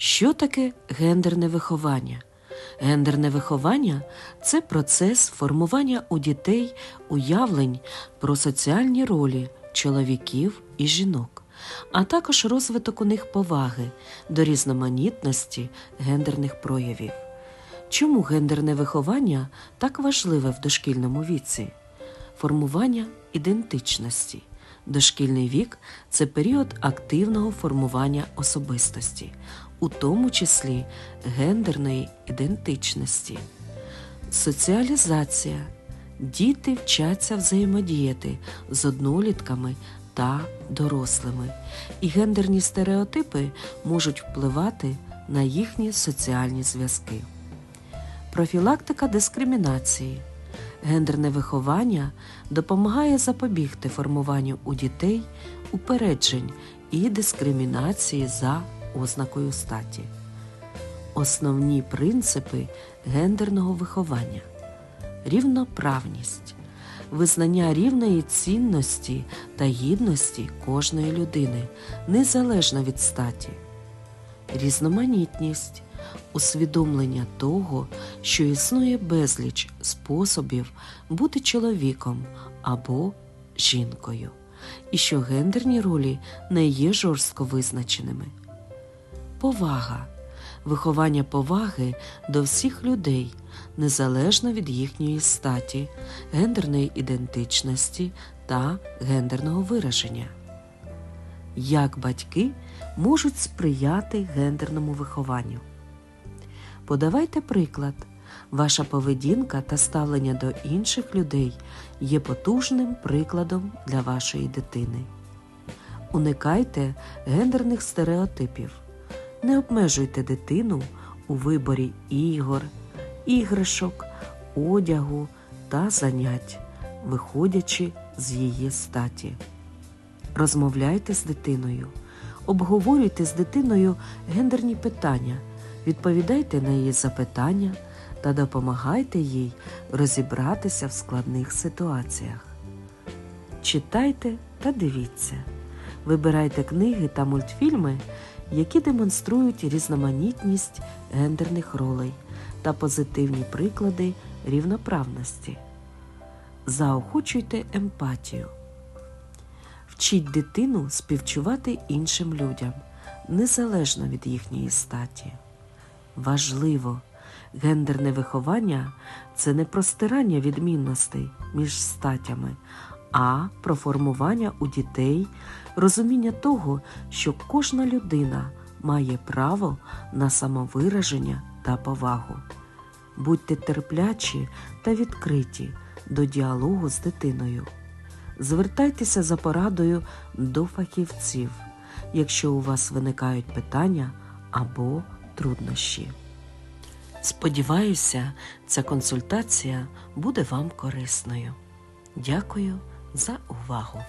Що таке гендерне виховання? Гендерне виховання це процес формування у дітей уявлень про соціальні ролі чоловіків і жінок, а також розвиток у них поваги до різноманітності гендерних проявів. Чому гендерне виховання так важливе в дошкільному віці? Формування ідентичності. Дошкільний вік це період активного формування особистості, у тому числі гендерної ідентичності. Соціалізація. Діти вчаться взаємодіяти з однолітками та дорослими, і гендерні стереотипи можуть впливати на їхні соціальні зв'язки. Профілактика дискримінації. Гендерне виховання допомагає запобігти формуванню у дітей упереджень і дискримінації за ознакою статі. Основні принципи гендерного виховання рівноправність, визнання рівної цінності та гідності кожної людини незалежно від статі, різноманітність, усвідомлення того, що існує безліч способів бути чоловіком або жінкою, і що гендерні ролі не є жорстко визначеними. Повага виховання поваги до всіх людей незалежно від їхньої статі, гендерної ідентичності та гендерного вираження. Як батьки можуть сприяти гендерному вихованню? Подавайте приклад. Ваша поведінка та ставлення до інших людей є потужним прикладом для вашої дитини. Уникайте гендерних стереотипів. Не обмежуйте дитину у виборі ігор, іграшок, одягу та занять, виходячи з її статі. Розмовляйте з дитиною, обговорюйте з дитиною гендерні питання, відповідайте на її запитання та допомагайте їй розібратися в складних ситуаціях. Читайте та дивіться. Вибирайте книги та мультфільми, які демонструють різноманітність гендерних ролей та позитивні приклади рівноправності. Заохочуйте емпатію. Вчіть дитину співчувати іншим людям, незалежно від їхньої статі. Важливо, гендерне виховання це не простирання відмінностей між статями, а про формування у дітей розуміння того, що кожна людина має право на самовираження та повагу. Будьте терплячі та відкриті до діалогу з дитиною. Звертайтеся за порадою до фахівців, якщо у вас виникають питання або труднощі. Сподіваюся, ця консультація буде вам корисною. Дякую за увагу!